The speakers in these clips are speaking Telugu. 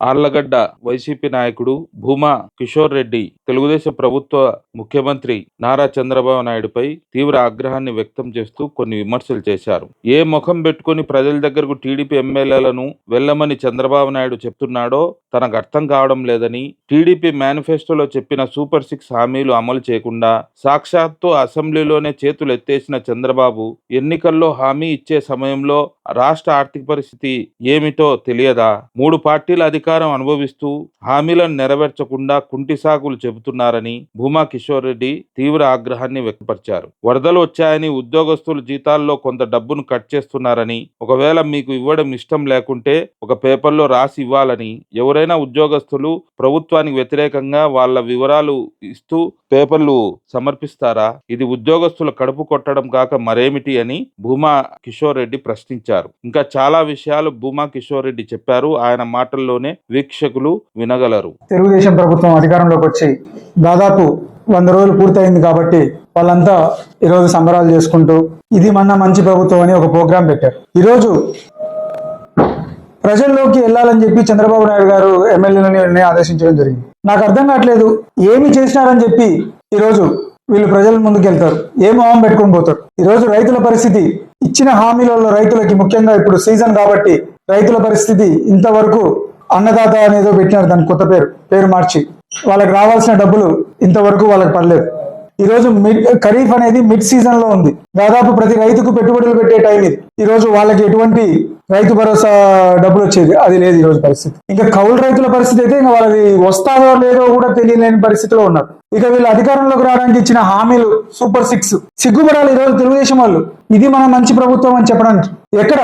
ఆర్లగడ్డ వైసీపీ నాయకుడు భూమా కిషోర్ రెడ్డి తెలుగుదేశం ప్రభుత్వ ముఖ్యమంత్రి నారా చంద్రబాబు నాయుడుపై తీవ్ర ఆగ్రహాన్ని వ్యక్తం చేస్తూ కొన్ని విమర్శలు చేశారు. ఏ ముఖం పెట్టుకుని ప్రజల దగ్గరకు టీడీపీ ఎమ్మెల్యేలను వెళ్ళమని చంద్రబాబు నాయుడు చెప్తున్నాడో తనకు అర్థం కావడం లేదని టీడీపీ మేనిఫెస్టోలో చెప్పిన సూపర్ సిక్స్ హామీలు అమలు చేయకుండా సాక్షాత్తు అసెంబ్లీలోనే చేతులు ఎత్తేసిన చంద్రబాబు ఎన్నికల్లో హామీ ఇచ్చే సమయంలో రాష్ట్ర ఆర్థిక పరిస్థితి ఏమిటో తెలియదా? మూడు పార్టీల అధికారం అనుభవిస్తూ హామీలను నెరవేర్చకుండా కుంటి సాగులు చెబుతున్నారని భూమా కిషోర్ రెడ్డి తీవ్ర ఆగ్రహాన్ని వ్యక్తపరిచారు. వరదలు వచ్చాయని ఉద్యోగస్తులు జీతాల్లో కొంత డబ్బును కట్ చేస్తున్నారని ఒకవేళ మీకు ఇవ్వడం ఇష్టం లేకుంటే ఒక పేపర్లో రాసి ఇవ్వాలని ఎవరైనా ఉద్యోగస్తులు ప్రభుత్వానికి వ్యతిరేకంగా వాళ్ళ వివరాలు ఇస్తూ పేపర్లు సమర్పిస్తారా? ఇది ఉద్యోగస్తుల కడుపు కొట్టడం కాక మరేమిటి అని భూమా కిషోర్ రెడ్డి ప్రశ్నించారు. ఇంకా చాలా విషయాలు భూమా కిషోర్ రెడ్డి చెప్పారు. ఆయన మాటల్లోనే వీక్షకులు వినగలరు. తెలుగుదేశం ప్రభుత్వం అధికారంలోకి వచ్చి దాదాపు వంద రోజులు పూర్తయింది కాబట్టి వాళ్ళంతా ఈరోజు సంబరాలు చేసుకుంటూ ఇది మన మంచి ప్రభుత్వం అని ఒక ప్రోగ్రాం పెట్టారు. ఈరోజు ప్రజల్లోకి వెళ్ళాలని చెప్పి చంద్రబాబు నాయుడు గారు ఎమ్మెల్యేలని ఆదేశించడం జరిగింది. నాకు అర్థం కావట్లేదు ఏమి చేసినారని చెప్పి ఈరోజు వీళ్ళు ప్రజల ముందుకు వెళ్తారు. ఏ మొహం పెట్టుకొని పోతారు? ఈరోజు రైతుల పరిస్థితి ఇచ్చిన హామీలలో రైతులకి ముఖ్యంగా ఇప్పుడు సీజన్ కాబట్టి రైతుల పరిస్థితి ఇంతవరకు అన్నదాత అనేదో పెట్టినారు దాని కొత్త పేరు పేరు మార్చి. వాళ్ళకి రావాల్సిన డబ్బులు ఇంతవరకు వాళ్ళకి పడలేదు. ఈరోజు మిడ్ ఖరీఫ్ అనేది మిడ్ సీజన్లో ఉంది. దాదాపు ప్రతి రైతుకు పెట్టుబడులు పెట్టే టైం ఇది. ఈరోజు వాళ్ళకి ఎటువంటి రైతు భరోసా డబ్బులు వచ్చేది? అది లేదు ఈ రోజు పరిస్థితి. ఇంకా కౌలు రైతుల పరిస్థితి అయితే ఇంకా వాళ్ళది వస్తారో లేదో కూడా తెలియలేని పరిస్థితిలో ఉన్నారు. ఇక వీళ్ళు అధికారంలోకి రావడానికి ఇచ్చిన హామీలు సూపర్ సిక్స్. సిగ్గుపడాలి ఈరోజు తెలుగుదేశం వాళ్ళు. ఇది మన మంచి ప్రభుత్వం అని చెప్పడానికి. ఎక్కడ?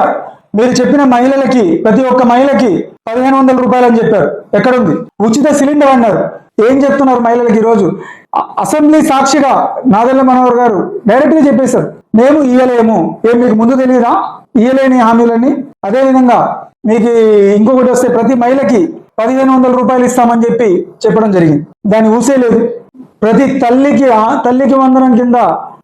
మీరు చెప్పిన మహిళలకి ప్రతి ఒక్క మహిళకి పదిహేను వందల రూపాయలు అని చెప్పారు. ఎక్కడుంది? ఉచిత సిలిండర్ అన్నారు. ఏం చెప్తున్నారు మహిళలకి ఈ రోజు అసెంబ్లీ సాక్షిగా నాదెల్ల మనోహర్ గారు డైరెక్ట్గా చెప్పేశారు. మేము ఇయ్యలేము. ఏం మీకు ముందు తెలియదా ఇయ్యలేని హామీలని అదేవిధంగా మీకు ఇంకొకటి వస్తే ప్రతి మహిళకి పదిహేను వందల రూపాయలు ఇస్తామని చెప్పి చెప్పడం జరిగింది. దాన్ని ఊసే లేదు. ప్రతి తల్లికి తల్లికి వందనం కింద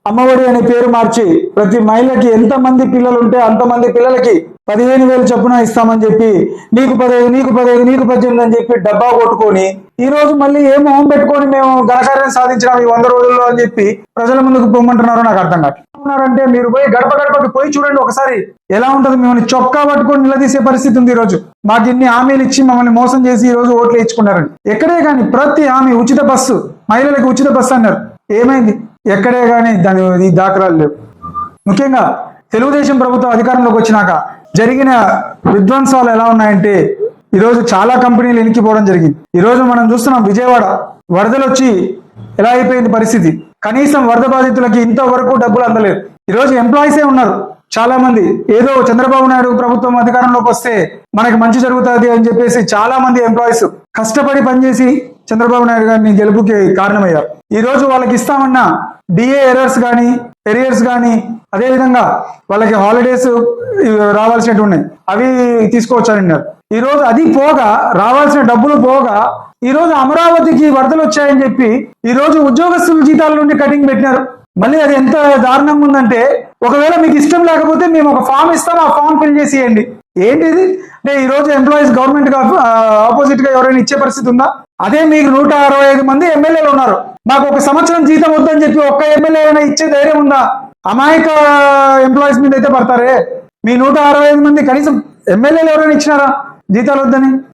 అమ్మఒడి అనే పేరు మార్చి ప్రతి మహిళకి ఎంత మంది పిల్లలు ఉంటే అంతమంది పిల్లలకి పదిహేను వేలు చొప్పున ఇస్తామని చెప్పి నీకు పదహైదు నీకు పదహైదు నీకు పద్దెనిమిది అని చెప్పి డబ్బా కొట్టుకొని ఈ రోజు మళ్ళీ ఏ మొహం పెట్టుకొని మేము ఘనకార్యం సాధించినాం ఈ వంద రోజుల్లో అని చెప్పి ప్రజల ముందుకు పొమ్మంటున్నారో నాకు అర్థం కాదున్నారంటే మీరు పోయి గడప గడపకి పోయి చూడండి ఒకసారి ఎలా ఉంటుంది మిమ్మల్ని చొక్కా పట్టుకొని నిలదీసే పరిస్థితి ఉంది ఈ రోజు మాకు ఇన్ని హామీలు ఇచ్చి మమ్మల్ని మోసం చేసి ఈ రోజు ఓట్లు ఇచ్చుకున్నారని ఎక్కడే కానీ ప్రతి హామీ ఉచిత బస్సు మహిళలకు ఉచిత బస్సు అన్నారు. ఏమైంది? ఎక్కడే కానీ దాని ఈ దాఖలాలు లేవు. ముఖ్యంగా తెలుగుదేశం ప్రభుత్వం అధికారంలోకి వచ్చినాక జరిగిన విధ్వంసాలు ఎలా ఉన్నాయంటే ఈరోజు చాలా కంపెనీలు ఎనికిపోవడం జరిగింది. ఈరోజు మనం చూస్తున్నాం విజయవాడ వరదలు వచ్చి ఎలా అయిపోయింది పరిస్థితి. కనీసం వరద బాధితులకి ఇంతవరకు డబ్బులు అందలేదు. ఈరోజు ఎంప్లాయీసే ఉన్నారు. చాలా మంది ఏదో చంద్రబాబు నాయుడు ప్రభుత్వం అధికారంలోకి వస్తే మనకి మంచి జరుగుతుంది అని చెప్పేసి చాలా మంది ఎంప్లాయీస్ కష్టపడి పనిచేసి చంద్రబాబు నాయుడు గారిని గెలుపుకి కారణమయ్యారు. ఈ రోజు వాళ్ళకి ఇస్తామన్న డిఏ ఎర్రర్స్ కానీ ఎరియర్స్ కానీ అదే విధంగా వాళ్ళకి హాలిడేస్ రావాల్సినట్టు ఉన్నాయి. అవి తీసుకోవచ్చని ఈ రోజు అది పోగా రావాల్సిన డబ్బులు పోగా ఈ రోజు అమరావతికి వరదలు వచ్చాయని చెప్పి ఈ రోజు ఉద్యోగస్తుల జీతాల నుండి కటింగ్ పెట్టినారు. మళ్ళీ అది ఎంత దారుణంగా ఉందంటే ఒకవేళ మీకు ఇష్టం లేకపోతే మేము ఒక ఫామ్ ఇస్తాం ఆ ఫామ్ ఫిల్ చేసి ఏంటిది? అంటే ఈరోజు ఎంప్లాయీస్ గవర్నమెంట్ ఆపోజిట్గా ఎవరైనా ఇచ్చే పరిస్థితి ఉందా? అదే మీకు నూట అరవై ఐదు మంది ఎమ్మెల్యేలు ఉన్నారు. మాకు ఒక సంవత్సరం జీతం వద్దని చెప్పి ఒక్క ఎమ్మెల్యే అయినా ఇచ్చే ధైర్యం ఉందా? అమాయక ఎంప్లాయీస్ మీద అయితే పడతారే. మీ నూట అరవై ఐదు మంది కనీసం ఎమ్మెల్యేలు ఎవరైనా ఇచ్చినారా? జీతాలు వద్దని?